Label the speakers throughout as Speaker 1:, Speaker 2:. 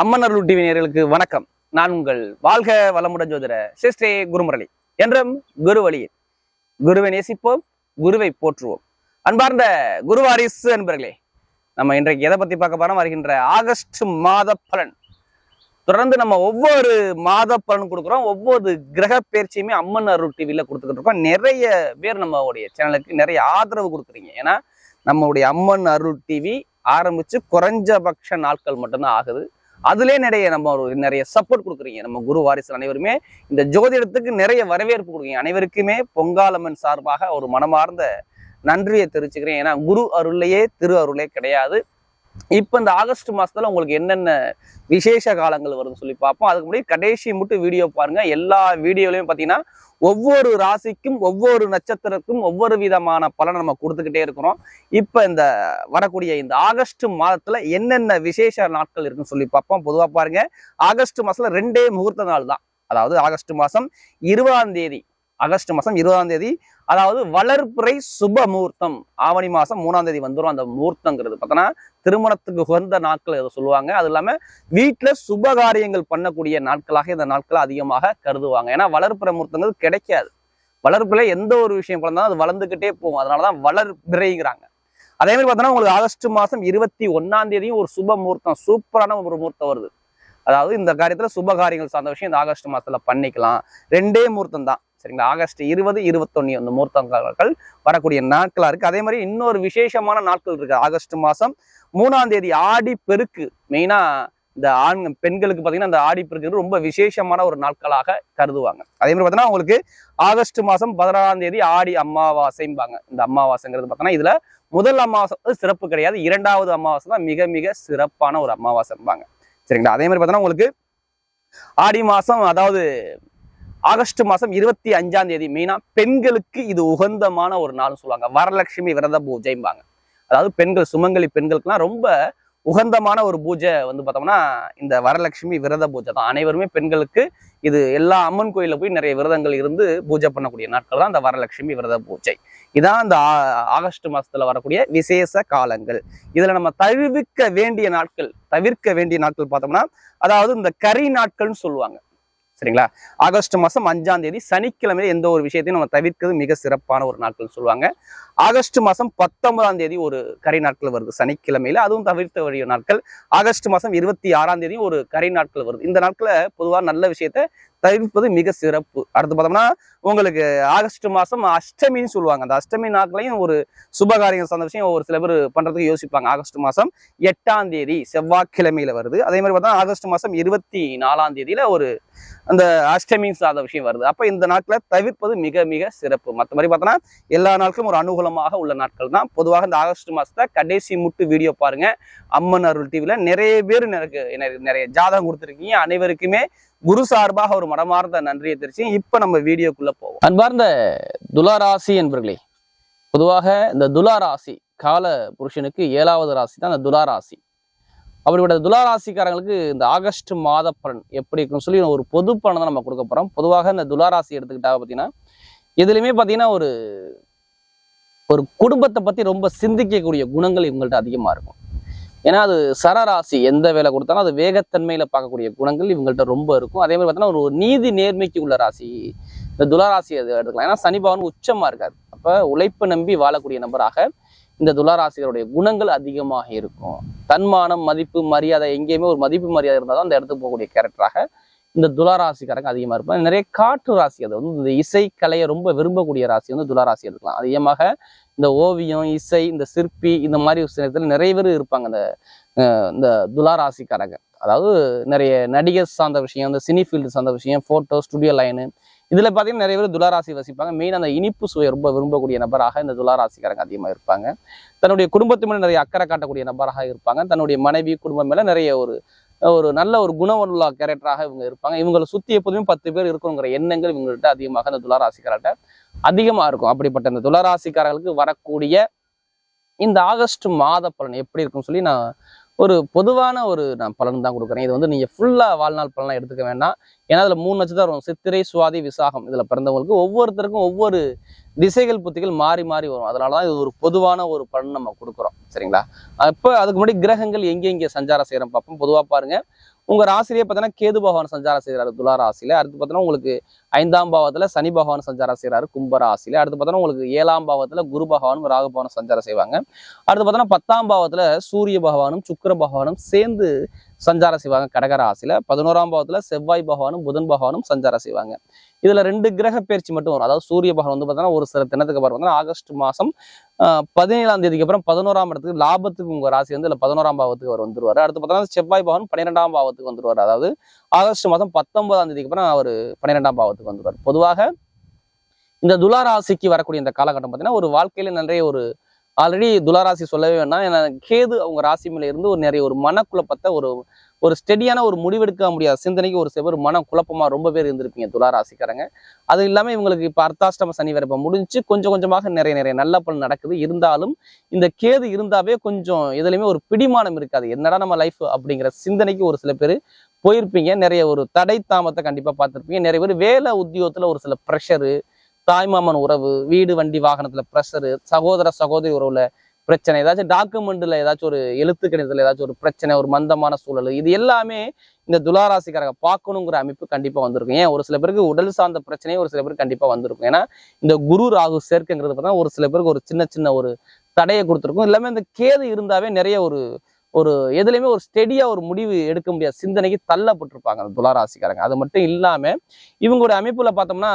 Speaker 1: அம்மன் அருள் TV நேர்களுக்கு வணக்கம். நான் உங்கள் வாழ்க வளமுடன் ஜோதிட சிஸ்டே குருமுரளி. என்றும் குரு வழியில் குருவை நேசிப்போம் குருவை போற்றுவோம். அன்பார்ந்த குருவாரிசு அன்பர்களே நம்ம இன்றைக்கு எதை பத்தி பார்க்க போறோம்? வருகின்ற ஆகஸ்ட் மாத பலன். தொடர்ந்து நம்ம ஒவ்வொரு மாத பலன் கொடுக்குறோம். ஒவ்வொரு கிரக பயிற்சியுமே அம்மன் அருள் டிவியில கொடுத்துக்கிட்டு இருக்கோம். நிறைய பேர் நம்மளுடைய சேனலுக்கு நிறைய ஆதரவு கொடுக்குறீங்க. ஏன்னா நம்மளுடைய அம்மன் அருள் டிவி ஆரம்பிச்சு குறைஞ்சபட்ச நாட்கள் மட்டும்தான் ஆகுது. அதுலேயே நிறைய நம்ம ஒரு நிறைய சப்போர்ட் கொடுக்குறீங்க. நம்ம குரு வாரிசு அனைவருமே இந்த ஜோதிடத்துக்கு நிறைய வரவேற்பு கொடுக்குறீங்க. அனைவருக்குமே பொங்காலம்மன் சார்பாக ஒரு மனமார்ந்த நன்றியை தெரிவிச்சுக்கிறேன். ஏன்னா குரு அருளையே திரு அருளே கிடையாது. இப்போ இந்த ஆகஸ்ட் மாசத்துல உங்களுக்கு என்னென்ன விசேஷ காலங்கள் வருதுன்னு சொல்லி பார்ப்போம். அதுக்கு முன்னாடி கடைசி மட்டும் வீடியோ பாருங்க. எல்லா வீடியோலையும் பார்த்தீங்கன்னா ஒவ்வொரு ராசிக்கும் ஒவ்வொரு நட்சத்திரத்துக்கும் ஒவ்வொரு விதமான பலனை நம்ம கொடுத்துக்கிட்டே இருக்கிறோம். இப்போ இந்த வரக்கூடிய இந்த ஆகஸ்ட் மாதத்துல என்னென்ன விசேஷ நாட்கள் இருக்குன்னு சொல்லி பார்ப்போம். பொதுவாக பாருங்க. ஆகஸ்ட் மாசத்துல ரெண்டே முகூர்த்த நாள் தான். அதாவது ஆகஸ்ட் மாதம் இருபதாம் தேதி. ஆகஸ்ட் மாதம் இருபதாம் தேதி. அதாவது வளர்ப்புறை சுப முகூர்த்தம். ஆவணி மாதம் மூணாம் தேதி வந்துடும் அந்த முகூர்த்தங்கிறது பார்த்தோன்னா திருமணத்துக்கு உகந்த நாட்கள் இதை சொல்லுவாங்க? அது இல்லாம வீட்டுல சுபகாரியங்கள் பண்ணக்கூடிய நாட்களாக இந்த நாட்களை அதிகமாக கருதுவாங்க. ஏன்னா வளர்ப்புற முகூர்த்தங்கள் கிடைக்காது. வளர்ப்புல எந்த ஒரு விஷயம் பிறந்தாலும் அது வளர்ந்துகிட்டே போகும். அதனாலதான் வளர்பிறைங்கிறாங்க. அதே மாதிரி பார்த்தோன்னா உங்களுக்கு ஆகஸ்ட் மாசம் இருபத்தி ஒன்னாம் தேதியும் ஒரு சுப முகூர்த்தம் சூப்பரான ஒரு முகூர்த்தம் வருது. அதாவது இந்த காரியத்துல சுப காரியங்கள் சார்ந்த விஷயம் இந்த ஆகஸ்ட் மாசத்துல பண்ணிக்கலாம். ரெண்டே முகூர்த்தம் தான். சரிங்களா? ஆகஸ்ட் இருபது இருபத்தொன்னு அந்த முகூர்த்தங்கள் வரக்கூடிய நாட்களா இருக்கு. அதே மாதிரி இன்னொரு விசேஷமான நாட்கள் இருக்கு. ஆகஸ்ட் மாசம் மூணாம் தேதி ஆடி பெருக்கு. மெயினா இந்த ஆண் பெண்களுக்கு பார்த்தீங்கன்னா இந்த ஆடி பெருக்கு ரொம்ப விசேஷமான ஒரு நாட்களாக கருதுவாங்க. அதே மாதிரி பார்த்தீங்கன்னா உங்களுக்கு ஆகஸ்ட் மாசம் பதினாறாம் தேதி ஆடி அமாவாசைம்பாங்க. இந்த அமாவாசைங்கிறது பார்த்தோன்னா இதுல முதல் அமாவாசை வந்து சிறப்பு கிடையாது. இரண்டாவது அமாவாசை தான் மிக மிக சிறப்பான ஒரு அமாவாசைம்பாங்க. சரிங்களா? அதே மாதிரி பார்த்தோன்னா உங்களுக்கு ஆடி மாசம் அதாவது ஆகஸ்ட் மாசம் இருபத்தி அஞ்சாம் தேதி மெயினா பெண்களுக்கு இது உகந்தமான ஒரு நாள்னு சொல்லுவாங்க. வரலட்சுமி விரத பூஜைம்பாங்க. அதாவது பெண்கள் சுமங்கலி பெண்களுக்குலாம் ரொம்ப உகந்தமான ஒரு பூஜை வந்து பார்த்தோம்னா இந்த வரலட்சுமி விரத பூஜை தான். அனைவருமே பெண்களுக்கு இது எல்லா அம்மன் கோயிலில் போய் நிறைய விரதங்கள் இருந்து பூஜை பண்ணக்கூடிய நாட்கள் தான் இந்த வரலட்சுமி விரத பூஜை. இதான் இந்த ஆகஸ்ட் மாசத்துல வரக்கூடிய விசேஷ காலங்கள். இதுல நம்ம தவிர்க்க வேண்டிய நாட்கள் தவிர்க்க வேண்டிய நாட்கள் பார்த்தோம்னா அதாவது இந்த கரி நாட்கள்னு சொல்லுவாங்க. சரிங்களா? ஆகஸ்ட் மாசம் அஞ்சாம் தேதி சனிக்கிழமையில எந்த ஒரு விஷயத்தையும் நம்ம தவிர்க்கிறது மிக சிறப்பான ஒரு நாட்கள் சொல்லுவாங்க. ஆகஸ்ட் மாசம் பத்தொன்பதாம் தேதி ஒரு கரை நாட்கள் வருது சனிக்கிழமையில. அதுவும் தவிர்த்த வழிய நாட்கள். ஆகஸ்ட் மாதம் இருபத்தி ஆறாம் தேதி ஒரு கரை நாட்கள் வருது. இந்த நாட்களில் பொதுவா நல்ல விஷயத்த தவிர்ப்பது மிக சிறப்பு. அடுத்து பார்த்தோம்னா உங்களுக்கு ஆகஸ்ட் மாதம் அஷ்டமின்னு சொல்லுவாங்க. அந்த அஷ்டமி நாட்களையும் ஒரு சுபகாரியம் சார்ந்த விஷயம் ஒரு சில பேர் பண்ணுறதுக்கு யோசிப்பாங்க. ஆகஸ்ட் மாதம் எட்டாம் தேதி செவ்வாய்க்கிழமையில் வருது. அதே மாதிரி பார்த்தா ஆகஸ்ட் மாதம் இருபத்தி நாலாம் தேதியில் ஒரு அந்த அஷ்டமி சார்ந்த விஷயம் வருது. அப்போ இந்த நாட்களை தவிர்ப்பது மிக மிக சிறப்பு. மற்ற மாதிரி பார்த்தோன்னா எல்லா நாட்களும் ஒரு அனுகூலமாக உள்ள நாட்கள் தான். பொதுவாக இந்த ஆகஸ்ட் மாசத்துல கடைசி முட்டு வீடியோ பாருங்க. அம்மன் அருள் டிவியில் நிறைய பேர் எனக்கு நிறைய ஜாதகம் கொடுத்துருக்கீங்க. அனைவருக்குமே குரு சார்பாக ஒரு மனமார்ந்த நன்றியை தெரிச்சு இப்போ நம்ம வீடியோக்குள்ள போவோம். அன்பார்ந்த துலாராசி என்பர்களே பொதுவாக இந்த துலாராசி கால புருஷனுக்கு ஏழாவது ராசி தான் இந்த துலாராசி அப்படிப்பட்ட துலாராசிக்காரங்களுக்கு இந்த ஆகஸ்ட் மாத பலன் எப்படி இருக்குன்னு சொல்லி ஒரு பொது பலன் தான் நம்ம கொடுக்க போறோம். பொதுவாக இந்த துலாராசி எடுத்துக்கிட்டா பார்த்தீங்கன்னா இதுலையுமே பார்த்தீங்கன்னா ஒரு ஒரு குடும்பத்தை பத்தி ரொம்ப சிந்திக்கக்கூடிய குணங்கள் இவங்கள்ட்ட அதிகமாக இருக்கும். ஏன்னா அது சரராசி எந்த வேலை கொடுத்தாலும் அது வேகத்தன்மையில பார்க்கக்கூடிய குணங்கள் இவங்கள்ட்ட ரொம்ப இருக்கும். அதே மாதிரி பார்த்தீங்கன்னா ஒரு நீதி நேர்மைக்கு உள்ள ராசி இந்த துலாராசி அது எடுத்துக்கலாம். ஏன்னா சனி பகவான் உச்சமா இருக்காரு. அப்ப உழைப்பு நம்பி வாழக்கூடிய நபராக இந்த துளாராசிகளுடைய குணங்கள் அதிகமாக இருக்கும். தன்மானம் மதிப்பு மரியாதை எங்கேயுமே ஒரு மதிப்பு மரியாதை இருந்தால் தான் அந்த இடத்துக்கு போகக்கூடிய கேரக்டராக இந்த துளாராசிக்காரங்க அதிகமாக இருப்பாங்க. நிறைய காற்று ராசி அது வந்து இந்த இசை கலையை ரொம்ப விரும்பக்கூடிய ராசி வந்து துளாராசி எடுக்கலாம் அதிகமாக இந்த ஓவியம் இசை இந்த சிற்பி இந்த மாதிரி ஒரு சில இடத்துல நிறைய பேர் இருப்பாங்க. இந்த இந்த துளாராசிக்காரங்க அதாவது நிறைய நடிகர் சார்ந்த விஷயம் இந்த சினி ஃபீல்டு சார்ந்த விஷயம் ஃபோட்டோ ஸ்டுடியோ லைனு இதில் பார்த்தீங்கன்னா நிறைய பேர் துளாராசி வசிப்பாங்க. மெயின் அந்த இனிப்பு சுவை ரொம்ப விரும்பக்கூடிய நபராக இந்த துளாராசிக்காரங்க அதிகமாக இருப்பாங்க. தன்னுடைய குடும்பத்து மேலே நிறைய அக்கறை காட்டக்கூடிய நபராக இருப்பாங்க. தன்னுடைய மனைவி குடும்பம் மேலே நிறைய ஒரு ஒரு நல்ல ஒரு குணவனுள்ள கேரக்டராக இவங்க இருப்பாங்க. இவங்களை சுத்தி எப்போதுமே பத்து பேர் இருக்கணுங்கிற எண்ணங்கள் இவங்கள்ட்ட அதிகமாக இந்த துளாராசிக்காரர்கிட்ட அதிகமா இருக்கும். அப்படிப்பட்ட இந்த துளாராசிக்காரர்களுக்கு வரக்கூடிய இந்த ஆகஸ்ட் மாத பலன் எப்படி இருக்கும்னு சொல்லி நான் ஒரு பொதுவான ஒரு நான் பலன் தான் கொடுக்குறேன். இது வந்து நீங்க ஃபுல்லா வாழ்நாள் பலனா எடுத்துக்க வேண்டாம். ஏன்னா அதுல மூணு நட்சத்திரம் வரும். சித்திரை சுவாதி விசாகம் இதுல பிறந்தவங்களுக்கு ஒவ்வொருத்தருக்கும் ஒவ்வொரு திசைகள் புத்திகள் மாறி மாறி வரும். அதனாலதான் இது ஒரு பொதுவான ஒரு பலன் நம்ம கொடுக்குறோம். சரிங்களா? அப்ப அதுக்கு முன்னாடி கிரகங்கள் எங்கே எங்கே சஞ்சாரம் செய்யறோம் பார்ப்போம். பொதுவா பாருங்க. உங்க ராசிலேயே பார்த்தீங்கன்னா கேது பகவான் சஞ்சாரம் செய்கிறாரு துலா ராசியில. அடுத்து பார்த்தீங்கன்னா உங்களுக்கு ஐந்தாம் பாவத்தில் சனி பகவான் சஞ்சாரம் செய்கிறாரு கும்பராசியில் அடுத்து பார்த்தோன்னா உங்களுக்கு ஏழாம் பாவத்தில் குரு பகவானும் ராகு பகவானும் சஞ்சாரம் செய்வாங்க. அடுத்து பார்த்தோன்னா பத்தாம் பாவத்தில் சூரிய பகவானும் சுக்கிர பகவானும் சேர்ந்து சஞ்சாரம் செய்வாங்க கடகராசியில் பதினோராம் பாவத்தில் செவ்வாய் பகவானும் புதன் பகவானும் சஞ்சாரம் செய்வாங்க. இதில் ரெண்டு கிரக பயிற்சி மட்டும் வரும். அதாவது சூரிய பகவான் வந்து பார்த்தீங்கன்னா ஒரு சில தினத்துக்கு அப்புறம் வந்து ஆகஸ்ட் மாதம் பதினேழாம் தேதிக்கு அப்புறம் பதினோராம் இடத்துக்கு லாபத்துக்கு உங்கள் ராசி வந்து இல்லை பதினோராம் பாவத்துக்கு அவர் வந்துருவார். அடுத்து பார்த்தீங்கன்னா செவ்வாய் பகவான் பன்னிரெண்டாம் பாவத்துக்கு வந்துருவார். அதாவது ஆகஸ்ட் மாதம் பத்தொன்பதாம் தேதிக்கு அப்புறம் அவர் பன்னிரெண்டாம் பாவத்துக்கு வந்துருவார். பொதுவாக இந்த துளாராசிக்கு வரக்கூடிய இந்த காலகட்டம் பார்த்தீங்கன்னா ஒரு வாழ்க்கையில நிறைய ஒரு ஆல்ரெடி துளாராசி சொல்லவே வேணாம் ஏன்னா கேது அவங்க ராசி மேல இருந்து ஒரு நிறைய ஒரு மனக்குழப்பத்தை ஒரு ஒரு ஸ்டெடியான ஒரு முடிவெடுக்க முடியாத. சிந்தனைக்கு ஒரு சில மன குழப்பமா ரொம்ப பேர் இருந்திருப்பீங்க துளாராசிக்காரங்க. அது இல்லாமல் இவங்களுக்கு இப்போ அர்த்தாஷ்டம சனி வரப்போ முடிஞ்சு கொஞ்சம் கொஞ்சமாக நிறைய நிறைய நல்ல பலன் நடக்குது. இருந்தாலும் இந்த கேது இருந்தாவே கொஞ்சம் எதுலையுமே ஒரு பிடிமானம் இருக்காது. என்னடா நம்ம லைஃப் அப்படிங்கிற சிந்தனைக்கு ஒரு சில பேர் போயிருப்பீங்க. நிறைய ஒரு தடை தாமத்தை கண்டிப்பாக பார்த்துருப்பீங்க. நிறைய பேர் வேலை உத்தியோகத்தில் ஒரு சில ப்ரெஷரு தாய்மாமன் உறவு வீடு வண்டி வாகனத்தில் ப்ரெஷரு சகோதர சகோதரி உறவுல பிரச்சனை ஏதாச்சும் டாக்குமெண்ட்டில் ஏதாச்சும் ஒரு எழுத்து கணிதத்தில் ஏதாச்சும் ஒரு பிரச்சனை ஒரு மந்தமான சூழல் இது எல்லாமே இந்த துளாராசிக்காரங்க பார்க்கணுங்கிற அமைப்பு கண்டிப்பாக வந்திருக்கும். ஏன்? ஒரு சில பேருக்கு உடல் சார்ந்த பிரச்சனையும் ஒரு சில பேருக்கு கண்டிப்பாக வந்திருக்கும். ஏன்னா இந்த குரு ராகு சேர்க்கைங்கிறது பார்த்தா ஒரு சில பேருக்கு ஒரு சின்ன சின்ன ஒரு தடையை கொடுத்துருக்கும். எல்லாமே இந்த கேது இருந்தாவே நிறைய ஒரு ஒரு எதுலையுமே ஒரு ஸ்டெடியாக ஒரு முடிவு எடுக்க முடியாத சிந்தனைக்கு தள்ளப்பட்டிருப்பாங்க அந்த துளாராசிக்காரங்க அது மட்டும் இல்லாமல் இவங்களுடைய அமைப்பில் பார்த்தோம்னா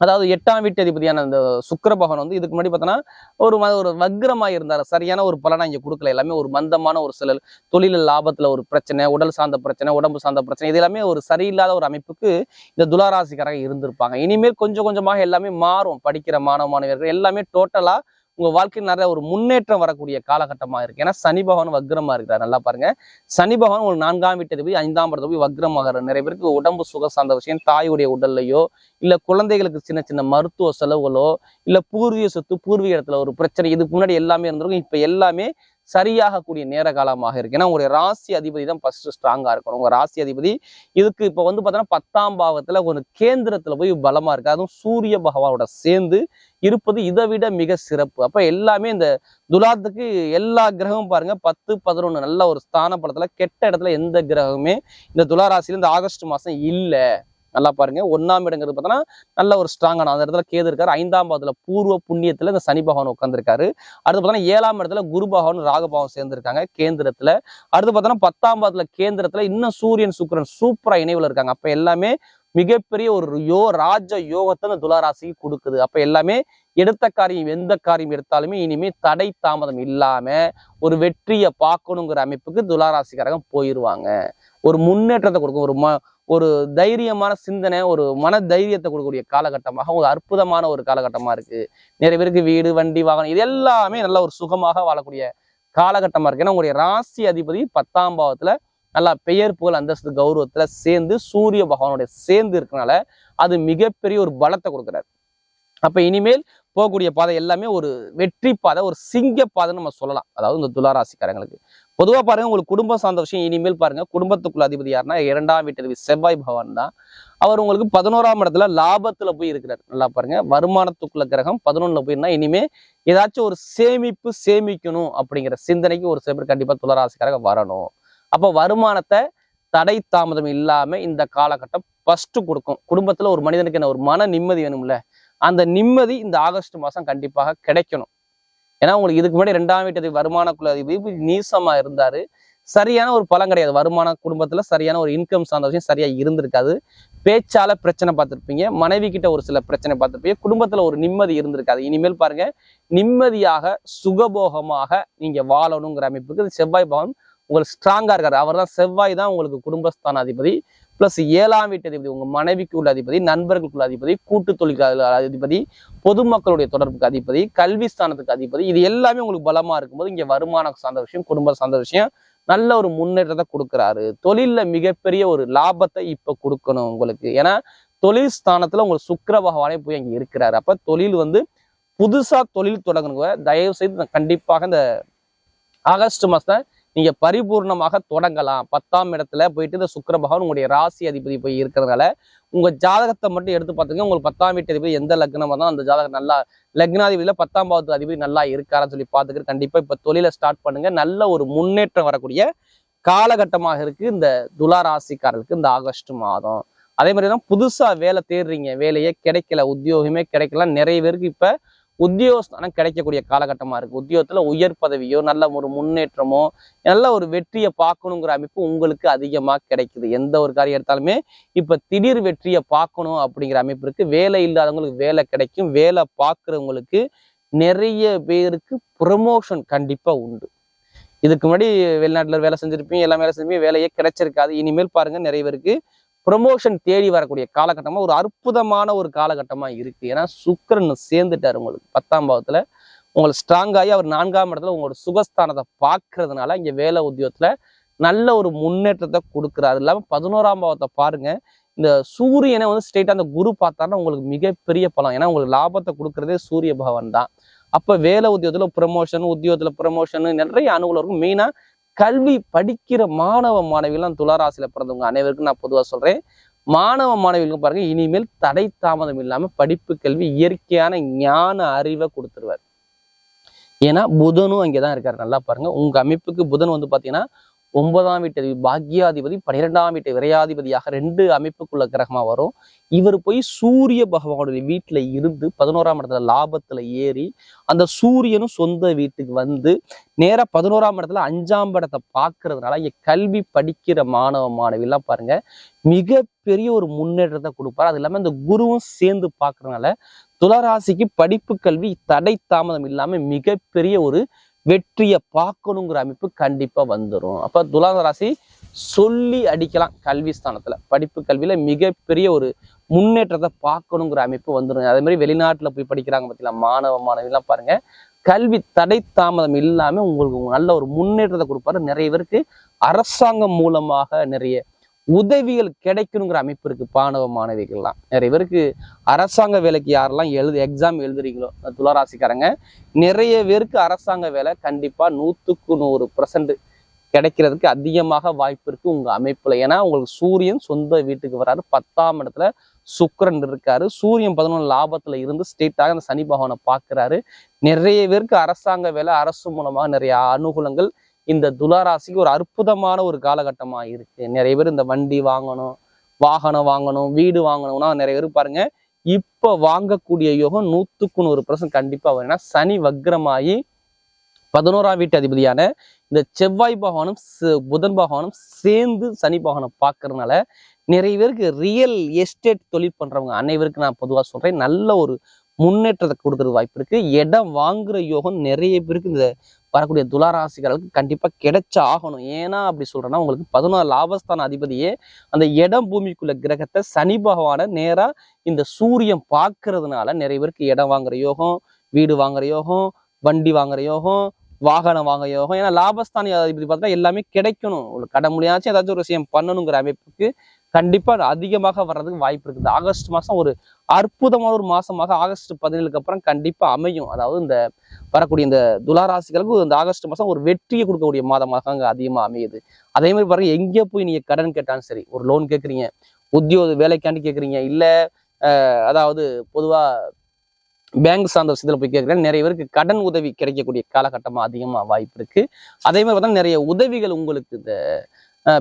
Speaker 1: அதாவது எட்டாம் வீட்டு அதிபதியான அந்த சுக்கர பகவான் வந்து இதுக்கு முன்னாடி பார்த்தோன்னா ஒரு ஒரு வக்ரமாக இருந்தார். சரியான ஒரு பலனை இங்கே கொடுக்கல. எல்லாமே ஒரு மந்தமான ஒரு சில தொழில் லாபத்தில் ஒரு பிரச்சனை உடல் சார்ந்த பிரச்சனை உடம்பு சார்ந்த பிரச்சனை இது எல்லாமே ஒரு சரியில்லாத ஒரு அமைப்புக்கு இந்த துளாராசிக்காரங்க இருந்திருப்பாங்க. இனிமேல் கொஞ்சம் கொஞ்சமாக எல்லாமே மாறும். படிக்கிற மாணவ மாணவியர்கள் எல்லாமே டோட்டலாக உங்க வாழ்க்கையில் நிறைய ஒரு முன்னேற்றம் வரக்கூடிய காலகட்டமா இருக்கு. ஏன்னா சனி பகவான் வக்ரமா இருக்கிறார். நல்லா பாருங்க. சனி பகவான் ஒரு நான்காம் வீட்டு போய் ஐந்தாம் படத்தை போய் வக்ரமாக நிறைய பேருக்கு உடம்பு சுக சார்ந்த விஷயம் தாயுடைய உடல்லையோ இல்ல குழந்தைகளுக்கு சின்ன சின்ன மருத்துவ செலவுகளோ இல்ல பூர்வீக சொத்து பூர்வீக இடத்துல ஒரு பிரச்சனை இதுக்கு முன்னாடி எல்லாமே இருந்திருக்கும். இப்ப எல்லாமே சரியாகக்கூடிய நேர காலமாக இருக்கு. ஏன்னா உங்களுடைய ராசி அதிபதி தான் ஃபர்ஸ்ட் ஸ்ட்ராங்கா இருக்கணும். உங்க ராசி அதிபதி இதுக்கு இப்ப வந்து பார்த்தோன்னா பத்தாம் பாவத்துல ஒரு கேந்திரத்துல போய் பலமா இருக்கு. அதுவும் சூரிய பகவானோட சேர்ந்து இருப்பது இதை விட மிக சிறப்பு. அப்ப எல்லாமே இந்த துலாத்துக்கு எல்லா கிரகமும் பாருங்க பத்து பதினொன்னு நல்ல ஒரு ஸ்தான படத்துல கெட்ட இடத்துல எந்த கிரகமுமே இந்த துலா ராசியில இந்த ஆகஸ்ட் மாசம் இல்லை. நல்லா பாருங்க. ஒன்னாம் இடங்கிறது பார்த்தோன்னா நல்ல ஒரு ஸ்ட்ராங்கான அந்த இடத்துல கேது இருக்காரு. ஐந்தாம் பாவத்துல பூர்வ புண்ணியத்துல இந்த சனி பகவான் உட்காந்துருக்காரு அடுத்து பார்த்தோன்னா ஏழாம் இடத்துல குரு பகவான் ராகபாவம் பகவான் சேர்ந்திருக்காங்க கேந்திரத்துல. அடுத்து பார்த்தோன்னா பத்தாம் பாவத்துல கேந்திரத்துல இன்னும் சூரியன் சுக்கரன் சூப்பரா இணைவுல இருக்காங்க. அப்ப எல்லாமே மிகப்பெரிய ஒரு யோ ராஜ யோகத்தை அந்த துளாராசிக்கு கொடுக்குது. அப்ப எல்லாமே எடுத்த காரியம் எந்த காரியம் எடுத்தாலுமே இனிமே தடை தாமதம் இல்லாம ஒரு வெற்றியை பார்க்கணுங்கிற அமைப்புக்கு துளாராசிக்காரங்க போயிடுவாங்க ஒரு முன்னேற்றத்தை கொடுக்கும். ஒரு ம ஒரு தைரியமான சிந்தனை ஒரு மன தைரியத்தை கொடுக்கக்கூடிய காலகட்டமாக ஒரு அற்புதமான ஒரு காலகட்டமா இருக்கு. நிறைய பேருக்கு வீடு வண்டி வாகனம் இது எல்லாமே நல்ல ஒரு சுகமாக வாழக்கூடிய காலகட்டமா இருக்கு. ஏன்னா உங்களுடைய ராசி அதிபதி பத்தாம் பாவத்தில் நல்லா பெயர் புகழ் அந்தஸ்து கௌரவத்துல சேர்ந்து சூரிய பகவானுடைய சேர்ந்து இருக்கனால அது மிகப்பெரிய ஒரு பலத்தை கொடுக்குறாரு. அப்ப இனிமேல் போகக்கூடிய பாதை எல்லாமே ஒரு வெற்றி பாதை ஒரு சிங்க பாதைன்னு நம்ம சொல்லலாம். அதாவது இந்த துளாராசிக்காரங்களுக்கு. பொதுவாக பாருங்க உங்களுக்கு குடும்பம் சார்ந்த விஷயம் இனிமேல் பாருங்க. குடும்பத்துக்குள்ள அதிபதி யாருன்னா இரண்டாம் வீட்டு செவ்வாய் பகவான் தான். அவர் உங்களுக்கு பதினோராம் இடத்துல லாபத்துல போய் இருக்கிறார். நல்லா பாருங்க. வருமானத்துக்குள்ள கிரகம் பதினொன்னுல போயிருந்தா இனிமே ஏதாச்சும் ஒரு சேமிப்பு சேமிக்கணும் அப்படிங்கிற சிந்தனைக்கு ஒரு சில பேர் கண்டிப்பா துளராசிக்காரங்க வரணும். அப்ப வருமானத்தை தடை தாமதம் இல்லாம இந்த காலகட்டம் ஃபர்ஸ்ட் கொடுக்கும். குடும்பத்துல ஒரு மனிதனுக்கு என்ன ஒரு மன நிம்மதி வேணும்ல? அந்த நிம்மதி இந்த ஆகஸ்ட் மாசம் கண்டிப்பாக கிடைக்கணும். ஏன்னா உங்களுக்கு இதுக்கு முன்னாடி ரெண்டாம் வீட்டு வருமான அதிபதி நீசமா இருந்தாரு. சரியான ஒரு பலம் கிடையாது. வருமான குடும்பத்துல சரியான ஒரு இன்கம் சார்ந்த விஷயம் சரியா இருந்திருக்காது. பேச்சால பிரச்சனை பார்த்துருப்பீங்க. மனைவி கிட்ட ஒரு சில பிரச்சனை பார்த்திருப்பீங்க. குடும்பத்துல ஒரு நிம்மதி இருந்திருக்காது. இனிமேல் பாருங்க நிம்மதியாக சுகபோகமாக நீங்க வாழணுங்கிற அமைப்புக்கு செவ்வாய் பவன் உங்களுக்கு ஸ்ட்ராங்கா இருக்காரு. அவர் தான் செவ்வாய் தான் உங்களுக்கு குடும்பஸ்தான அதிபதி பிளஸ் ஏழாம் வீட்டு அதிபதி உங்க மனைவிக்கு உள்ள அதிபதி நண்பர்களுக்குள்ள அதிபதி கூட்டு தொழில் அதிபதி பொதுமக்களுடைய தொடர்புக்கு அதிபதி கல்வி ஸ்தானத்துக்கு அதிபதி இது எல்லாமே உங்களுக்கு பலமா இருக்கும்போது இங்க வருமானம் சார்ந்த விஷயம் குடும்ப சார்ந்த விஷயம் நல்ல ஒரு முன்னேற்றத்தை கொடுக்குறாரு. தொழில்ல மிகப்பெரிய ஒரு லாபத்தை இப்ப கொடுக்கணும் உங்களுக்கு. ஏன்னா தொழில் ஸ்தானத்துல உங்களுக்கு சுக்கர பகவானே போய் அங்க இருக்கிறாரு. அப்ப தொழில் வந்து புதுசா தொழில் தொடங்குங்க தயவு செய்து கண்டிப்பாக இந்த ஆகஸ்ட் மாசத்தை நீங்க பரிபூர்ணமாக தொடங்கலாம். பத்தாம் இடத்துல போயிட்டு இந்த சுக்கர பகவான் உங்களுடைய ராசி அதிபதி போய் இருக்கிறதுனால உங்க ஜாதகத்தை மட்டும் எடுத்து பார்த்துங்க உங்களுக்கு பத்தாம் வீட்டு அதிபதி எந்த லக்னமா தான் அந்த ஜாதகம் நல்லா லக்னாதிபதியில பத்தாம் பாவத்து அதிபதி நல்லா இருக்காருன்னு சொல்லி பாத்துக்கிட்டு கண்டிப்பா இப்ப தொழிலை ஸ்டார்ட் பண்ணுங்க. நல்ல ஒரு முன்னேற்றம் வரக்கூடிய காலகட்டமாக இருக்கு இந்த துலா ராசிக்காரர்களுக்கு இந்த ஆகஸ்ட் மாதம். அதே மாதிரி தான் புதுசா வேலை தேடுறீங்க. வேலையே கிடைக்கல உத்தியோகமே கிடைக்கல நிறைய பேருக்கு இப்ப உத்தியோகஸ்தானம் கிடைக்கக்கூடிய காலகட்டமாக இருக்கு. உத்தியோகத்தில் உயர் பதவியோ நல்ல ஒரு முன்னேற்றமோ நல்ல ஒரு வெற்றியை பார்க்கணுங்கிற அமைப்பு உங்களுக்கு அதிகமாக கிடைக்குது. எந்த ஒரு காரியம் எடுத்தாலுமே இப்போ திடீர் வெற்றியை பார்க்கணும் அப்படிங்கிற அமைப்பு இருக்குது வேலை இல்லாதவங்களுக்கு வேலை கிடைக்கும். வேலை பார்க்குறவங்களுக்கு நிறைய பேருக்கு ப்ரமோஷன் கண்டிப்பாக உண்டு. இதுக்கு முன்னாடி வெளிநாட்டில் வேலை செஞ்சிருப்பீங்க எல்லாம் வேலை செஞ்சிருப்பீங்க வேலையே கிடைச்சிருக்காது. இனிமேல் பாருங்கள் நிறைய பேருக்கு ப்ரொமோஷன் தேடி வரக்கூடிய காலகட்டமாக ஒரு அற்புதமான ஒரு காலகட்டமாக இருக்குது ஏன்னா சுக்கரன் சேர்ந்துட்டாரு உங்களுக்கு பத்தாம் பாவத்தில். உங்களுக்கு ஸ்ட்ராங்காகி அவர் நான்காம் இடத்துல உங்களோட சுகஸ்தானத்தை பார்க்கறதுனால இங்கே வேலை உத்தியோகத்தில் நல்ல ஒரு முன்னேற்றத்தை கொடுக்குறாரு. இல்லாமல் பதினோராம் பாவத்தை பாருங்க. இந்த சூரியனை வந்து ஸ்ட்ரெயிட்டாக அந்த குரு பார்த்தாருன்னா உங்களுக்கு மிகப்பெரிய பலம் ஏன்னா உங்களுக்கு லாபத்தை கொடுக்குறதே சூரிய பகவான் தான். அப்போ வேலை உத்தியோகத்தில் ப்ரமோஷன் உத்தியோகத்தில் ப்ரமோஷன் நிறைய அனுகூலம் இருக்கும் மெயினா கல்வி படிக்கிற மாணவ மாணவிகள்லாம் துளாராசியில் பிறந்தவங்க அனைவருக்கும் நான் பொதுவா சொல்றேன். மாணவ மாணவிகளுக்கு பாருங்க இனிமேல் தடை தாமதம் இல்லாம படிப்பு கல்வி இயற்கையான ஞான அறிவை கொடுத்துருவார். ஏன்னா புதனும் அங்கேதான் இருக்காரு. நல்லா பாருங்க உங்க அமைப்புக்கு புதன் வந்து பாத்தீங்கன்னா ஒன்பதாம் வீட்டு பாக்யாதிபதி பன்னிரெண்டாம் வீட்டு விரையாதிபதியாக ரெண்டு அமைப்புக்குள்ள கிரகமா வரும். இவர் போய் சூரிய பகவானுடைய வீட்டுல இருந்து பதினோராம் இடத்துல லாபத்துல ஏறி அந்த சூரியனும் சொந்த வீட்டுக்கு வந்து நேரா பதினோராம் இடத்துல அஞ்சாம் இடத்தை பார்க்கறதுனால இங்க கல்வி படிக்கிற மாணவ மாணவிலாம் எல்லாம் பாருங்க மிகப்பெரிய ஒரு முன்னேற்றத்தை கொடுப்பாரு. அது இல்லாமல் இந்த குருவும் சேர்ந்து பார்க்கறதுனால துளராசிக்கு படிப்பு கல்வி தடை தாமதம் இல்லாமல் மிகப்பெரிய ஒரு வெற்றியை பார்க்கணுங்கிற அமைப்பு கண்டிப்பாக வந்துடும் அப்போ துலா ராசி சொல்லி அடிக்கலாம் கல்வி ஸ்தானத்தில். படிப்பு கல்வியில் மிகப்பெரிய ஒரு முன்னேற்றத்தை பார்க்கணுங்கிற அமைப்பு வந்துடும் அதே மாதிரி வெளிநாட்டில் போய் படிக்கிறாங்க பார்த்தீங்களா மாணவ மாணவிலாம் பாருங்கள் கல்வி தடை தாமதம் இல்லாமல் உங்களுக்கு நல்ல ஒரு முன்னேற்றத்தை கொடுப்பாரு. நிறைய பேருக்கு அரசாங்கம் மூலமாக நிறைய உதவிகள் கிடைக்கணுங்கிற அமைப்பு இருக்கு. பாணவ மாணவிகள்லாம். நிறைய பேருக்கு அரசாங்க வேலைக்கு யாரெல்லாம் எழுது எக்ஸாம் எழுதுறீங்களோ துளாராசிக்காரங்க நிறைய பேருக்கு அரசாங்க வேலை கண்டிப்பா நூத்துக்கு நூறு பர்சன்ட் கிடைக்கிறதுக்கு அதிகமாக வாய்ப்பு இருக்கு உங்க அமைப்புல. ஏன்னா உங்களுக்கு சூரியன் சொந்த வீட்டுக்கு வராரு. பத்தாம் இடத்துல சுக்கரன் இருக்காரு. சூரியன் பதினொன்று லாபத்துல இருந்து ஸ்டேட்டாக அந்த சனி பகவானை பார்க்கறாரு. நிறைய பேருக்கு அரசாங்க வேலை அரசு மூலமாக நிறைய அனுகூலங்கள் இந்த துளாராசிக்கு ஒரு அற்புதமான ஒரு காலகட்டமா இருக்கு. நிறைய பேர் இந்த வண்டி வாங்கணும் வாகனம் வாங்கணும் வீடு வாங்கணும்னா நிறைய பேர் பாருங்க இப்ப வாங்கக்கூடிய யோகம் நூத்துக்கு நூறு பர்சன்ட் கண்டிப்பா வரும். ஏன்னா சனி வக்ரமாயி பதினோராம் வீட்டு அதிபதியான இந்த செவ்வாய் பகவானும் புதன் பகவானும் சேர்ந்து சனி பகவானை பார்க்கறதுனால நிறைய பேருக்கு ரியல் எஸ்டேட் தொழில் பண்றவங்க அனைவருக்கு நான் பொதுவா சொல்றேன் நல்ல ஒரு முன்னேற்றத்தை கொடுக்கறது வாய்ப்பு இருக்கு. இடம் வாங்குற யோகம் நிறைய பேருக்கு இந்த வரக்கூடிய துளாராசிகளுக்கு கண்டிப்பா கிடைச்ச ஆகணும். ஏன்னா அப்படி சொல்றேன்னா உங்களுக்கு பதினோரு லாபஸ்தான அதிபதியே அந்த இடம் பூமிக்குள்ள கிரகத்தை சனி பகவானை நேரா இந்த சூரியன் பார்க்கறதுனால நிறைய பேருக்கு இடம் வாங்குற யோகம் வீடு வாங்குற யோகம் வண்டி வாங்குற யோகம் வாகனம் வாங்க யோகம். ஏன்னா லாபஸ்தானி அதிபதி பார்த்தா எல்லாமே கிடைக்கணும். உங்களுக்கு கடமுடியாச்சும் ஏதாச்சும் ஒரு விஷயம் பண்ணணுங்கிற அமைப்புக்கு கண்டிப்பா அதிகமாக வர்றதுக்கு வாய்ப்பு இருக்குது. ஆகஸ்ட் மாதம் ஒரு அற்புதமான ஒரு மாசமாக ஆகஸ்ட் பதினேழுக்கு அப்புறம் கண்டிப்பா அமையும். அதாவது இந்த வரக்கூடிய இந்த துளாராசிகளுக்கு இந்த ஆகஸ்ட் மாதம் ஒரு வெற்றியை கொடுக்கக்கூடிய மாதமாக அங்க அதிகமாக அமையுது. அதே மாதிரி பாருங்க எங்கே போய் நீங்க கடன் கேட்டாலும் சரி ஒரு லோன் கேட்குறீங்க உத்தியோக வேலைக்காண்டி கேட்குறீங்க இல்ல அதாவது பொதுவா பேங்க் சார்ந்த விஷயத்தில் போய் கேட்குறேன் நிறைய பேருக்கு கடன் உதவி கிடைக்கக்கூடிய காலகட்டமா அதிகமா வாய்ப்பு இருக்கு. அதே மாதிரி பார்த்தா நிறைய உதவிகள் உங்களுக்கு இந்த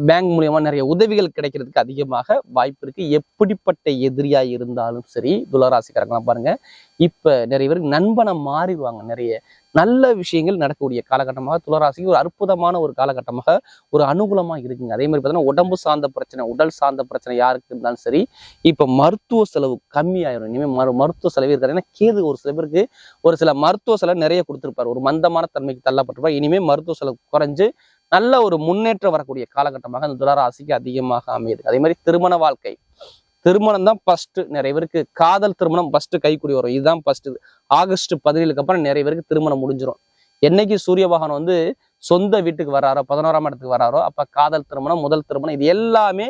Speaker 1: பேங்க் மூலியமா நிறைய உதவிகள் கிடைக்கிறதுக்கு அதிகமாக வாய்ப்பு இருக்கு. எப்படிப்பட்ட எதிரியா இருந்தாலும் சரி துளராசிக்காரங்களாம் பாருங்க. இப்ப நிறைய பேருக்கு நண்பனை மாறிடுவாங்க. நிறைய நல்ல விஷயங்கள் நடக்கக்கூடிய காலகட்டமாக துளராசிக்கு ஒரு அற்புதமான ஒரு காலகட்டமாக ஒரு அனுகூலமா இருக்குங்க. அதே மாதிரி பார்த்தீங்கன்னா உடம்பு சார்ந்த பிரச்சனை உடல் சார்ந்த பிரச்சனை யாருக்கு இருந்தாலும் சரி இப்ப மருத்துவ செலவு கம்மியாயிரும். இனிமேல் மரு மருத்துவ செலவு இருக்காது. ஏன்னா கேது ஒரு சில பேருக்கு ஒரு சில மருத்துவ செலவு நிறைய கொடுத்துருப்பாரு. ஒரு மந்தமான தன்மைக்கு தள்ளப்பட்டிருப்பார். இனிமேல் மருத்துவ செலவு குறைஞ்சு நல்ல ஒரு முன்னேற்றம் வரக்கூடிய காலகட்டமாக அந்த துளராசிக்கு அதிகமாக அமையுது. அதே மாதிரி திருமண வாழ்க்கை. திருமணம் தான் ஃபர்ஸ்ட் நிறைய பேருக்கு காதல் திருமணம் ஃபர்ஸ்ட் கைக்குடி வரும். இதுதான் ஃபர்ஸ்ட் ஆகஸ்ட் பதினேழுக்கு அப்புறம் நிறைய பேருக்கு திருமணம் முடிஞ்சிடும் என்னைக்கு சூரிய பகவான் வந்து சொந்த வீட்டுக்கு வராரோ பதினோராம் இடத்துக்கு வராரோ அப்ப காதல் திருமணம் முதல் திருமணம் இது எல்லாமே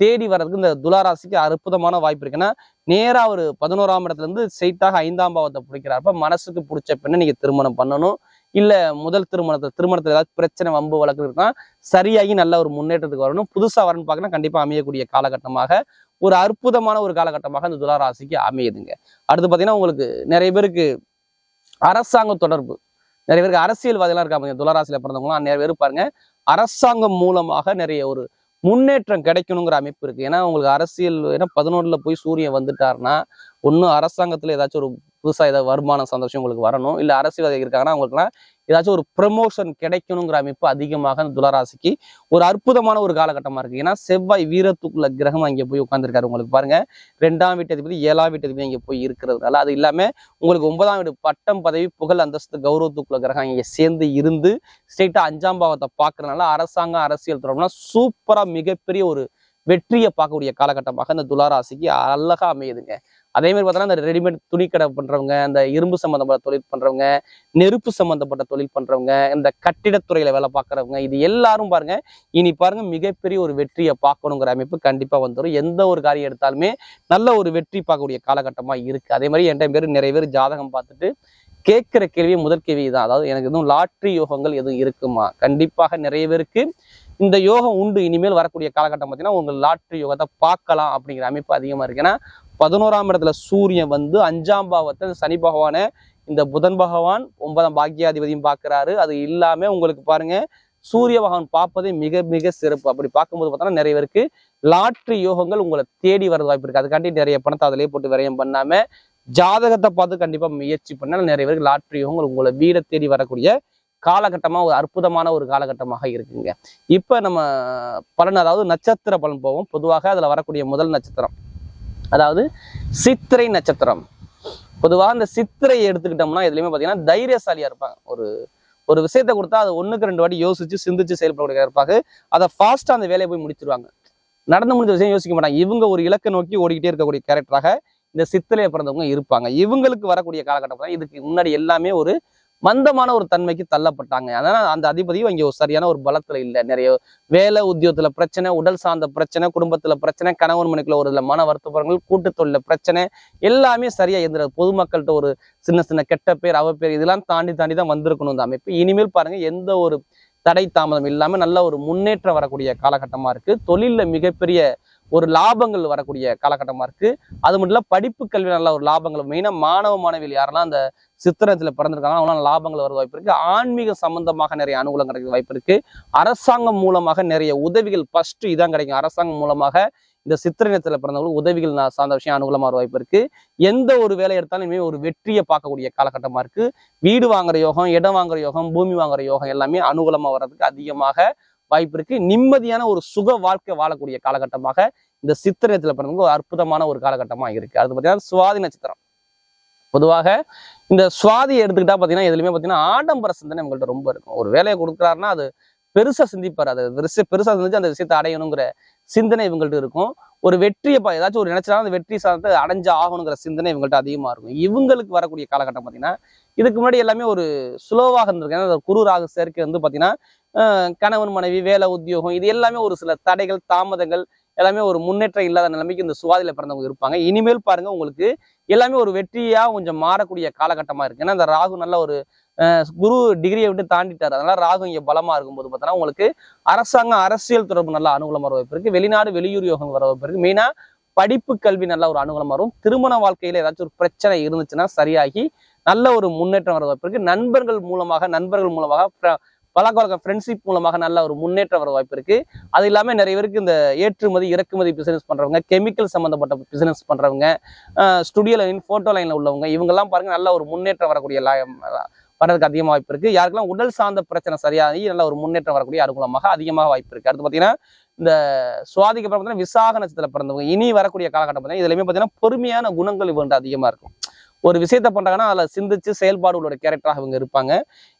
Speaker 1: தேடி வர்றதுக்கு இந்த துளாராசிக்கு அற்புதமான வாய்ப்பு இருக்கு. ஏன்னா ஒரு பதினோராம் இடத்துல இருந்து ஸ்ட்ரெயிட்டாக ஐந்தாம் பாவத்தை பிடிக்கிறாப்ப மனசுக்கு பிடிச்ச பெண்ணை நீங்க திருமணம் பண்ணணும். இல்ல முதல் திருமணத்தை திருமணத்துல ஏதாவது பிரச்சனை வம்பு வழக்கு இருக்கா சரியாகி நல்ல ஒரு முன்னேற்றத்துக்கு வரணும். புதுசா வரணும்னு பார்க்கணும் கண்டிப்பா அமையக்கூடிய காலகட்டமாக ஒரு அற்புதமான ஒரு காலகட்டமாக இந்த துளாராசிக்கு அமையுதுங்க. அடுத்து பாத்தீங்கன்னா உங்களுக்கு நிறைய பேருக்கு அரசாங்க தொடர்பு. நிறைய பேருக்கு அரசியல்வாதிலாம் இருக்காங்க. துளராசியில் பிறந்தவங்களாம் நிறைய பேர் பாருங்க. அரசாங்கம் மூலமாக நிறைய ஒரு முன்னேற்றம் கிடைக்கணுங்கிற அமைப்பு இருக்கு. ஏன்னா உங்களுக்கு அரசியல் ஏன்னா பதினோருல போய் சூரியன் வந்துட்டாருன்னா ஒன்றும் அரசாங்கத்துல ஏதாச்சும் ஒரு புதுசாக ஏதாவது வருமானம் சந்தோஷம் உங்களுக்கு வரணும். இல்லை அரசியல்வாதி இருக்காங்கன்னா அவங்களுக்குலாம் ஏதாச்சும் ஒரு ப்ரமோஷன் கிடைக்கணுங்கிற அமைப்பு அதிகமாக அந்த துளராசிக்கு ஒரு அற்புதமான ஒரு காலகட்டமாக இருக்குது ஏன்னா செவ்வாய் வீரத்துக்குள்ள கிரகம் அங்கே போய் உட்காந்துருக்காரு உங்களுக்கு பாருங்க ரெண்டாம் வீட்டு அதிபதி ஏழாம் வீட்டு அதிபதி இங்கே போய் இருக்கிறதுனால அது இல்லாமல் உங்களுக்கு ஒன்பதாம் வீடு பட்டம் பதவி புகழ் அந்தஸ்து கௌரவத்துக்குள்ள கிரகம் இங்கே சேர்ந்து இருந்து ஸ்ட்ரெயிட்டாக அஞ்சாம் பாவத்தை பார்க்கறதுனால அரசாங்கம் அரசியல் தொடர்புனா சூப்பராக மிகப்பெரிய ஒரு வெற்றியை பார்க்கக்கூடிய காலகட்டமாக இந்த துளாராசிக்கு அழகா அமையுதுங்க. அதே மாதிரி பார்த்தோன்னா அந்த ரெடிமேட் துணிக்கடை பண்ணுறவங்க அந்த இரும்பு சம்மந்தப்பட்ட தொழில் பண்ணுறவங்க நெருப்பு சம்மந்தப்பட்ட தொழில் பண்ணுறவங்க இந்த கட்டிடத்துறையில் வேலை பார்க்குறவங்க இது எல்லாரும் பாருங்க இனி பாருங்க மிகப்பெரிய ஒரு வெற்றியை பார்க்கணுங்கிற அமைப்பு கண்டிப்பாக வந்துடும் எந்த ஒரு காரியம் எடுத்தாலுமே நல்ல ஒரு வெற்றி பார்க்கக்கூடிய காலகட்டமாக இருக்குது அதே மாதிரி என்கிட்ட பேர் நிறைய பேர் ஜாதகம் பார்த்துட்டு கேட்குற கேள்வி முதல் கேள்வி தான். அதாவது எனக்கு எதுவும் லாட்ரி யோகங்கள் எதுவும் இருக்குமா? கண்டிப்பாக நிறைய பேருக்கு இந்த யோகம் உண்டு. இனிமேல் வரக்கூடிய காலகட்டம் பார்த்தீங்கன்னா உங்கள் லாட்ரி யோகத்தை பார்க்கலாம் அப்படிங்கிற அமைப்பு அதிகமாக இருக்கு. ஏன்னா பதினோராம் இடத்துல சூரியன் வந்து அஞ்சாம் பாவத்தை சனி பகவானை இந்த புதன் பகவான் ஒன்பதாம் பாக்கியாதிபதியும் பார்க்கறாரு. அது இல்லாமல் உங்களுக்கு பாருங்க சூரிய பகவான் பார்ப்பதே மிக மிக சிறப்பு. அப்படி பார்க்கும்போது பார்த்தோன்னா நிறைய பேருக்கு லாட்ரி யோகங்கள் உங்களை தேடி வரது வாய்ப்பு இருக்கு. அதுக்காண்டி நிறைய பணத்தை அதிலே போட்டு விரயம் பண்ணாம ஜாதகத்தை பார்த்து கண்டிப்பா முயற்சி பண்ணால் நிறைய பேருக்கு லாட்ரி யோகங்கள் உங்களை வீடை தேடி வரக்கூடிய காலகட்டமாக ஒரு அற்புதமான ஒரு காலகட்டமாக இருக்குங்க. இப்போ நம்ம பலன் அதாவது நட்சத்திர பலன் போவோம். பொதுவாக அதில் வரக்கூடிய முதல் நட்சத்திரம் அதாவது சித்திரை நட்சத்திரம். பொதுவாக இந்த சித்திரையை எடுத்துக்கிட்டோம்னா எதுலையுமே பார்த்தீங்கன்னா தைரியசாலியா இருப்பாங்க. ஒரு ஒரு விஷயத்தை கொடுத்தா அதை ஒண்ணுக்கு ரெண்டு வாட்டி யோசிச்சு சிந்திச்சு செயல்படக்கூடிய இருப்பாங்க. அதை ஃபாஸ்டா அந்த வேலையை போய் முடிச்சிருவாங்க. நடந்து முடிஞ்ச விஷயம் யோசிக்க மாட்டாங்க. இவங்க ஒரு இலக்கை நோக்கி ஓடிக்கிட்டே இருக்கக்கூடிய கேரக்டராக இந்த சித்திரையை பிறந்தவங்க இருப்பாங்க. இவங்களுக்கு வரக்கூடிய காலகட்டம் தான் இதுக்கு முன்னாடி எல்லாமே ஒரு மந்தமான ஒரு தன்மைக்கு தள்ளப்பட்டாங்க. அதனால அந்த அதிபதியும் இங்க ஒரு சரியான ஒரு பலத்துல இல்லை. நிறைய வேலை உத்தியோகத்துல பிரச்சனை உடல் சார்ந்த பிரச்சனை குடும்பத்துல பிரச்சனை கணவன் மனைக்குள்ள ஒரு இதுல மன வருத்தப்படுங்கள் கூட்டுத்தொழில பிரச்சனை எல்லாமே சரியா இருந்துறது பொதுமக்கள்கிட்ட ஒரு சின்ன சின்ன கெட்ட பேர் அவ பேர் இதெல்லாம் தாண்டி தாண்டி தான் வந்திருக்கணும் இந்த அமைப்பு. இனிமேல் பாருங்க எந்த ஒரு தடை தாமதம் இல்லாம நல்ல ஒரு முன்னேற்றம் வரக்கூடிய காலகட்டமா இருக்கு. தொழில்ல மிகப்பெரிய ஒரு லாபங்கள் வரக்கூடிய காலகட்டமா இருக்கு. அது மட்டும் இல்ல படிப்பு கல்வி நல்ல ஒரு லாபங்கள். மெயினாக மாணவ மாணவிகள் யாரெல்லாம் அந்த சித்திரத்தில் பிறந்திருக்காங்க அவங்களாம் லாபங்கள் வர வாய்ப்பு இருக்கு. ஆன்மீக சம்பந்தமாக நிறைய அனுகூலம் கிடைக்க வாய்ப்பு இருக்கு. அரசாங்கம் மூலமாக நிறைய உதவிகள் ஃபஸ்ட்டு இதான் கிடைக்கும். அரசாங்கம் மூலமாக இந்த சித்திரத்தில் பிறந்தவங்களுக்கு உதவிகள் நான் சார்ந்த விஷயம் அனுகூலமா வர வாய்ப்பு இருக்கு. எந்த ஒரு வேலை எடுத்தாலும் இனிமேல் ஒரு வெற்றியை பார்க்கக்கூடிய காலகட்டமா இருக்கு. வீடு வாங்குற யோகம் இடம் வாங்குற யோகம் பூமி வாங்குற யோகம் எல்லாமே அனுகூலமா வர்றதுக்கு அதிகமாக வாய்ப்பு இருக்கு. நிம்மதியான ஒரு சுக வாழ்க்கை வாழக்கூடிய காலகட்டமாக இந்த சித்திரத்துல பிறந்தவங்க ஒரு அற்புதமான ஒரு காலகட்டமா இருக்கு. அது பார்த்தீங்கன்னா சுவாதி நட்சத்திரம். பொதுவாக இந்த சுவாதியை எடுத்துக்கிட்டா பார்த்தீங்கன்னா எதுலையுமே பார்த்தீங்கன்னா ஆடம்பர சிந்தனை உங்கள்ட்ட ரொம்ப இருக்கும். ஒரு வேலையை கொடுக்குறாருன்னா அது பெருசா சிந்திப்பார். அது பெருசா பெருசா சிந்திச்சு அந்த விஷயத்தை அடையணுங்கிற சிந்தனை இவங்கள்ட்ட இருக்கும். ஒரு வெற்றியை பா- ஏதாச்சும் ஒரு நினைச்சாலும் அந்த வெற்றி சார்ந்து அடைஞ்சு ஆகணுங்கிற சிந்தனை இவங்கள்ட்ட அதிகமா இருக்கும். இவங்களுக்கு வரக்கூடிய காலகட்டம் பார்த்தீங்கன்னா இதுக்கு முன்னாடி எல்லாமே ஒரு ஸ்லோவாக இருந்திருக்கு. ஏன்னா குரு ராகு சேர்க்கை வந்து பார்த்தீங்கன்னா கணவன் மனைவி வேலை உத்தியோகம் இது எல்லாமே ஒரு சில தடைகள் தாமதங்கள் எல்லாமே ஒரு முன்னேற்றம் இல்லாத நிலைமைக்கு இந்த சுவாதியில பிறந்தவங்க இருப்பாங்க. இனிமேல் பாருங்க உங்களுக்கு எல்லாமே ஒரு வெற்றியா கொஞ்சம் மாறக்கூடிய காலகட்டமா இருக்கு. ஏன்னா இந்த ராகு நல்ல ஒரு குரு டிகிரியை விட்டு தாண்டிட்டார். அதனால ராகு இங்க பலமா இருக்கும்போது பார்த்தோன்னா உங்களுக்கு அரசாங்கம் அரசியல் தொடர்பு நல்ல அனுகூலம் வர வாய்ப்பு இருக்கு. வெளிநாடு வெளியூர் யோகம் வர வாய்ப்பு இருக்கு. மெயினா படிப்பு கல்வி நல்ல ஒரு அனுகூலமா வரும். திருமண வாழ்க்கையில ஏதாச்சும் ஒரு பிரச்சனை இருந்துச்சுன்னா சரியாகி நல்ல ஒரு முன்னேற்றம் வர வாய்ப்பு இருக்கு. நண்பர்கள் மூலமாக நண்பர்கள் மூலமாக பழக்க வழக்க ஃப்ரெண்ட்ஷிப் மூலமாக நல்ல ஒரு முன்னேற்றம் வர வாய்ப்பு இருக்கு. அது இல்லாமல் நிறைய பேருக்கு இந்த ஏற்றுமதி இறக்குமதி பிசினஸ் பண்றவங்க கெமிக்கல் சம்பந்தப்பட்ட பிசினஸ் பண்றவங்க ஸ்டுடியோ லைன் போட்டோ லைன்ல உள்ளவங்க இவங்கெல்லாம் பாருங்க நல்ல ஒரு முன்னேற்றம் வரக்கூடிய லாயம் வர்றதுக்கு அதிகமாக வாய்ப்பு இருக்கு. யாருக்கெல்லாம் உடல் சார்ந்த பிரச்சனை சரியாகி நல்ல ஒரு முன்னேற்றம் வரக்கூடிய அனுகூலமாக அதிகமாக வாய்ப்பு இருக்கு. அடுத்து பார்த்தீங்கன்னா இந்த சுவாதிக்கு அப்புறம் பார்த்தீங்கன்னா விசாக நட்சத்திரத்தில் பிறந்தவங்க இனி வரக்கூடிய காலகட்டம் பார்த்தீங்கன்னா இதுலயுமே பார்த்தீங்கன்னா பொறுமையான குணங்கள் இவங்க அதிகமாக இருக்கும். ஒரு விஷயத்த பண்றாங்கன்னா அதில் சிந்திச்சு செயல்பாடு உள்ள கேரக்டராக இவங்க இருப்பாங்க.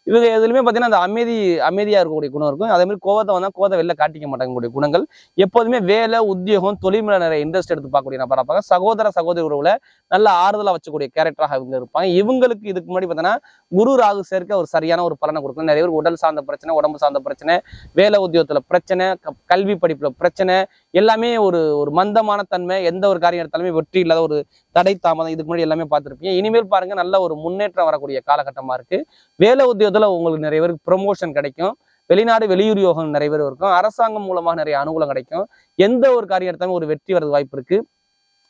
Speaker 1: இவங்க எதுலையுமே பார்த்தீங்கன்னா அந்த அமைதி அமைதியாக இருக்கக்கூடிய குணம் இருக்கும். அதே மாதிரி கோவத்தை வந்தால் கோவத்தை வெளில காட்டிக்க மாட்டாங்கக்கூடிய குணங்கள். எப்போதுமே வேலை உத்தியோகம் தொழில் மேல நிறைய இன்ட்ரெஸ்ட் எடுத்து பார்க்கக்கூடிய நபராக பார்க்க சகோதர சகோதரி உறவுல நல்ல ஆறுதலாக வச்சக்கூடிய கேரக்டராக இவங்க இருப்பாங்க. இவங்களுக்கு இதுக்கு முன்னாடி பார்த்தீங்கன்னா குரு ராகு சேர்க்க ஒரு சரியான ஒரு பலனை கொடுக்கும் நிறைய பேர் உடல் சார்ந்த பிரச்சனை உடம்பு சார்ந்த பிரச்சனை வேலை உத்தியோகத்துல பிரச்சனை க- கல்வி படிப்புல பிரச்சனை எல்லாமே ஒரு ஒரு மந்தமான தன்மை எந்த ஒரு காரியம் எடுத்தாலுமே வெற்றி இல்லாத ஒரு தடை தாமதம் இதுக்கு முன்னாடி எல்லாமே பார்த்துருப்பீங்க. இனிமேல் பாருங்க நல்ல ஒரு முன்னேற்றம் வரக்கூடிய காலகட்டமா இருக்கு. வேலை உத்தியோகத்துல உங்களுக்கு நிறைய பேருக்கு ப்ரொமோஷன் கிடைக்கும். வெளிநாடு வெளியூர் யோகம் நிறைய பேர் இருக்கும். அரசாங்கம் மூலமாக நிறைய அனுகூலம் கிடைக்கும். எந்த ஒரு காரியம் எடுத்தாலும் ஒரு வெற்றி வரது வாய்ப்பு இருக்கு.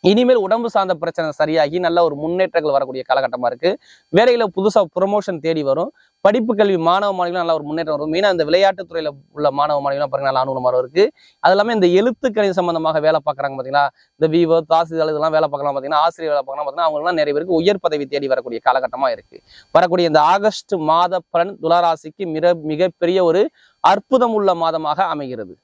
Speaker 1: இனிமேல் உடம்பு சார்ந்த பிரச்சனை சரியாகி நல்ல ஒரு முன்னேற்றங்கள் வரக்கூடிய காலகட்டமாக இருக்கு. வேலையில் புதுசாக ப்ரொமோஷன் தேடி வரும். படிப்பு கல்வி மாணவ மாணவிகளும் நல்ல ஒரு முன்னேற்றம் வரும். மெயினாக இந்த விளையாட்டுத்துறையில் உள்ள மாணவ மாணவிகளும் பாருங்க நல்ல அனுகூலமாக இருக்கு. அது இல்லாமல் இந்த எழுத்துக்கணி சம்பந்தமாக வேலை பார்க்குறாங்க பார்த்தீங்கன்னா இந்த விவோ தாசில்தார் இதெல்லாம் வேலை பார்க்கலாம் பார்த்தீங்கன்னா ஆசிரியர் வேலை பார்க்கலாம் பார்த்தீங்கன்னா அவங்களாம் நிறைய பேருக்கு உயர் பதவி தேடி வரக்கூடிய காலகட்டமாக இருக்கு. வரக்கூடிய இந்த ஆகஸ்ட் மாத பலன் துளாராசிக்கு மிக மிகப்பெரிய ஒரு அற்புதம் உள்ள மாதமாக அமைகிறது.